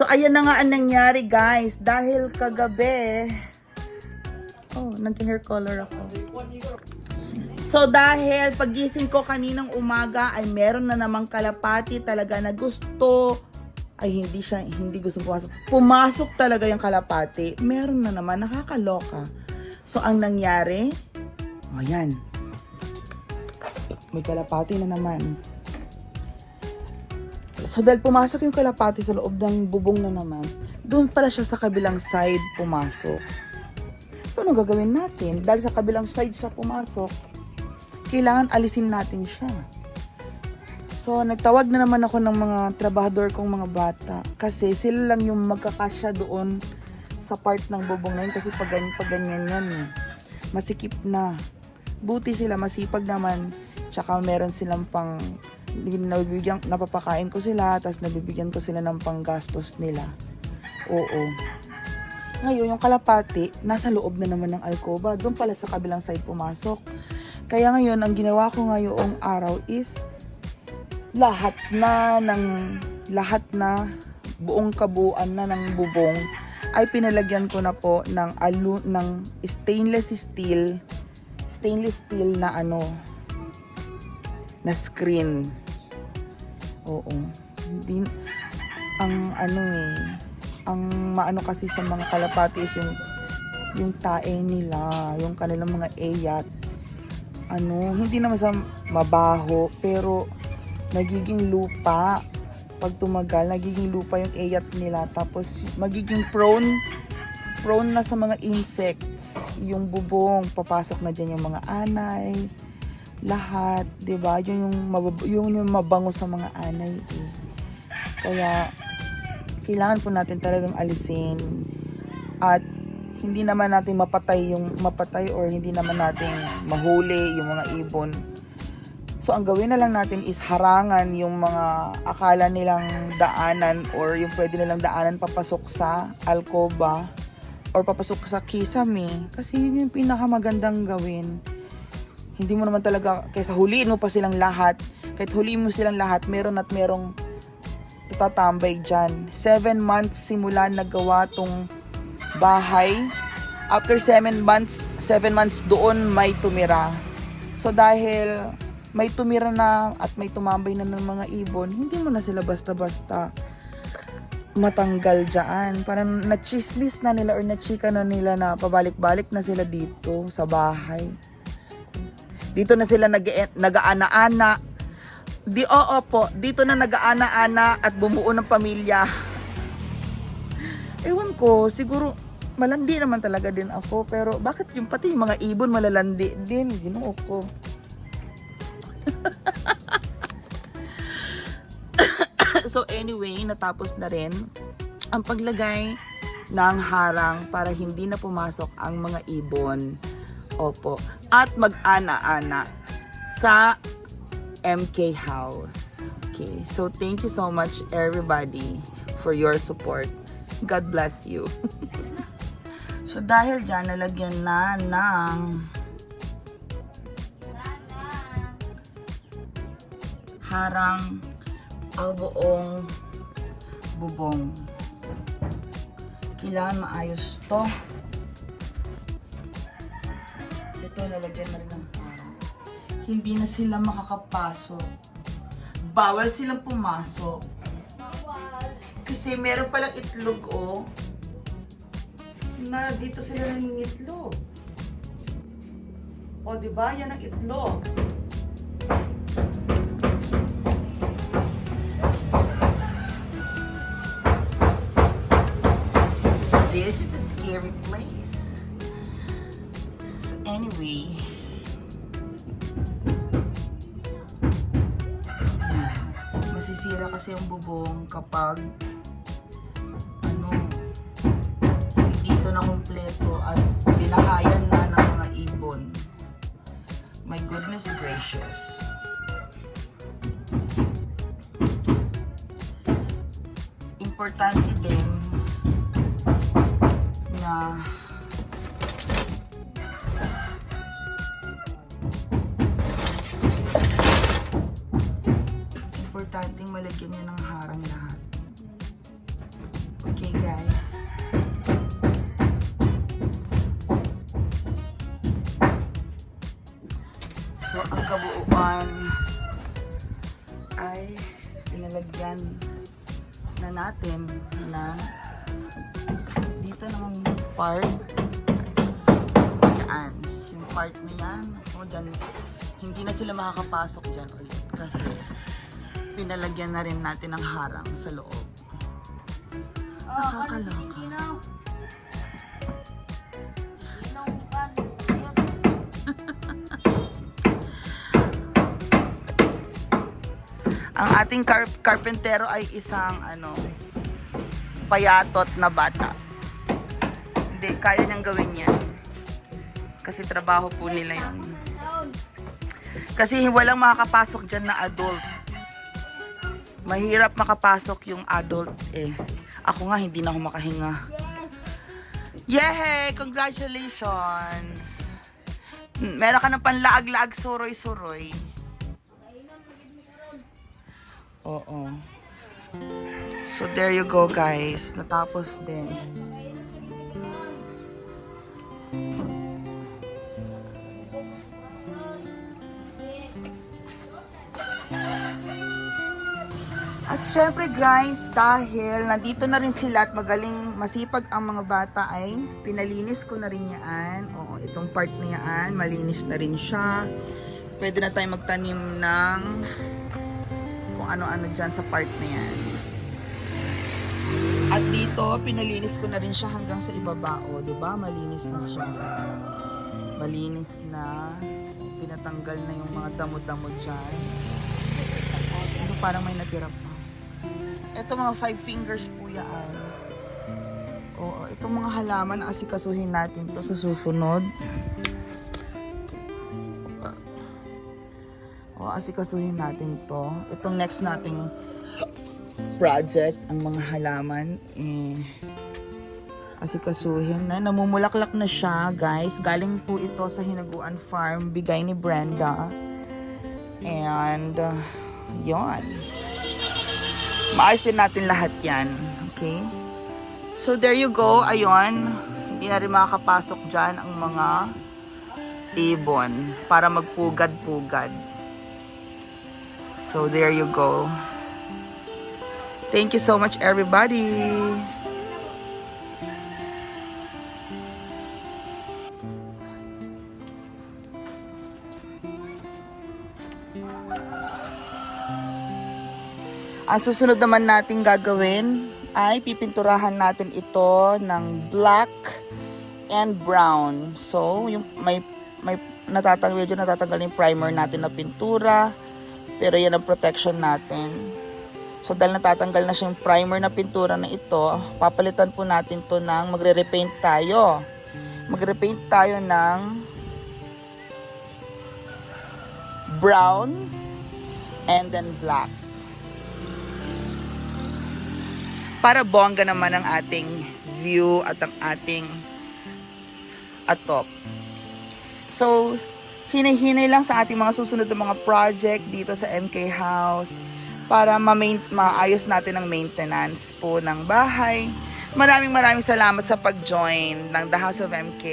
So, ayan na nga ang nangyari, guys. Dahil kagabi, oh, nag-hair color ako. So, dahil pagising ko kaninang umaga ay meron na namang kalapati talaga na gusto ay hindi siya, hindi gusto pumasok. Pumasok talaga yung kalapati. Meron na naman, nakakaloka. So, ang nangyari, oh, yan. May kalapati na naman. So dahil pumasok yung kalapati sa loob ng bubong na naman, doon pala siya sa kabilang side pumasok. So anong gagawin natin? Dahil sa kabilang side siya pumasok, kailangan alisin natin siya. So nagtawag na naman ako ng mga trabahador kong mga bata kasi sila lang yung magkakasya doon sa part ng bubong na yun kasi pag, pag ganyan yan eh. Masikip na. Buti sila, masipag naman. Tsaka meron silang pang nabibigyan, napapakain ko sila, tapos nabibigyan ko sila ng panggastos nila. Oo. Ngayon, yung kalapati, nasa loob na naman ng alcoba. Doon pala sa kabilang side pumasok. Kaya ngayon, ang ginawa ko ngayong araw is lahat na ng lahat na buong kabuuan na ng bubong ay pinalagyan ko na po ng alu ng stainless steel stainless steel na ano na screen. Oo. Hindi ang ano eh ang maano kasi sa mga kalapati is yung yung tae nila, yung kanilang mga eyat. Ano, hindi naman sa mabaho, pero nagiging lupa pag tumagal, nagiging lupa yung eyat nila. Tapos, magiging prone prone na sa mga insects. Yung bubong, papasok na dyan yung mga anay, lahat, 'di ba? Yun yung mabab- yun yung mabango sa mga anay eh. Kaya kailangan po natin talagang alisin at hindi naman natin mapatay yung mapatay or hindi naman natin mahuli yung mga ibon. So ang gawin na lang natin is harangan yung mga akala nilang daanan or yung pwede nilang daanan papasok sa alcoba or papasok sa kisame kasi yun yung pinakamagandang gawin hindi mo naman talaga, kaysa huliin mo pa silang lahat, kahit huliin mo silang lahat, meron at merong tatambay dyan. Seven months simula nagawa tong bahay. After seven months, seven months doon may tumira. So dahil may tumira na at may tumambay na ng mga ibon, hindi mo na sila basta-basta matanggal dyan. Parang nachismis na nila or nachika na nila na pabalik-balik na sila dito sa bahay. Dito na sila nag nag-aana-ana. Di oo po, dito na nag-aana-ana at bumuo ng pamilya. Ewan ko, siguro malandi naman talaga din ako. Pero bakit yung pati yung mga ibon malalandi din? Ginoo ko. so anyway, natapos na rin ang paglagay ng harang para hindi na pumasok ang mga ibon. Opo. At mag-ana-ana sa MK House. Okay. So, thank you so much everybody for your support. God bless you. so, dahil dyan, nalagyan na ng harang ang buong bubong. Kailangan maayos to ito lalagyan na rin ng harang. Hindi na sila makakapasok. Bawal silang pumasok. Kasi meron palang itlog, oh. Na dito sila nangingitlog. O, di ba? Yan ang itlog. Masisira kasi ang bubong kapag ano, dito na kompleto at dinahayan na ng mga ibon. My goodness gracious. Importante din na malagyan niya ng harang lahat. Okay, guys. So, ang kabuuan ay pinalagyan na natin na dito namang part yan. Yung part na yan, o dyan, hindi na sila makakapasok dyan ulit kasi pinalagyan na rin natin ng harang sa loob. Nakakaloka. Ang ating car- karpentero ay isang ano payatot na bata. Hindi, kaya niyang gawin yan. Kasi trabaho po nila yan. Kasi walang makakapasok dyan na adult. Mahirap makapasok yung adult eh. Ako nga, hindi na ako makahinga. Yay! Congratulations! Meron ka ng panlaag-laag suroy-suroy. Oo. So there you go guys. Natapos din. At syempre guys, dahil nandito na rin sila at magaling masipag ang mga bata ay pinalinis ko na rin yan. Oo, itong part na yan, malinis na rin siya. Pwede na tayo magtanim ng kung ano-ano dyan sa part na yan. At dito, pinalinis ko na rin siya hanggang sa ibaba. O, ba? Malinis na siya. Malinis na. Pinatanggal na yung mga damo-damo dyan. Ano, parang may natira pa. Ito mga five fingers po yan. Oo, itong mga halaman, asikasuhin natin to sa susunod. O, asikasuhin natin to. Itong next nating project, ang mga halaman, eh, asikasuhin na. Namumulaklak na siya, guys. Galing po ito sa Hinaguan Farm, bigay ni Brenda. And, uh, yon. Maayos din natin lahat yan. Okay? So, there you go. Ayun. Hindi na rin makakapasok dyan ang mga ibon para magpugad-pugad. So, there you go. Thank you so much, everybody. Ang susunod naman natin gagawin ay pipinturahan natin ito ng black and brown. So, yung may may natatanggal medyo natatanggal yung primer natin na pintura. Pero yan ang protection natin. So, dahil natatanggal na siya yung primer na pintura na ito, papalitan po natin to ng magre-repaint tayo. Magre-repaint tayo ng brown and then black. Para bongga naman ang ating view at ang ating atop. So, hinay-hinay lang sa ating mga susunod na mga project dito sa MK House para ma-main- maayos natin ang maintenance po ng bahay. Maraming maraming salamat sa pag-join ng The House of MK.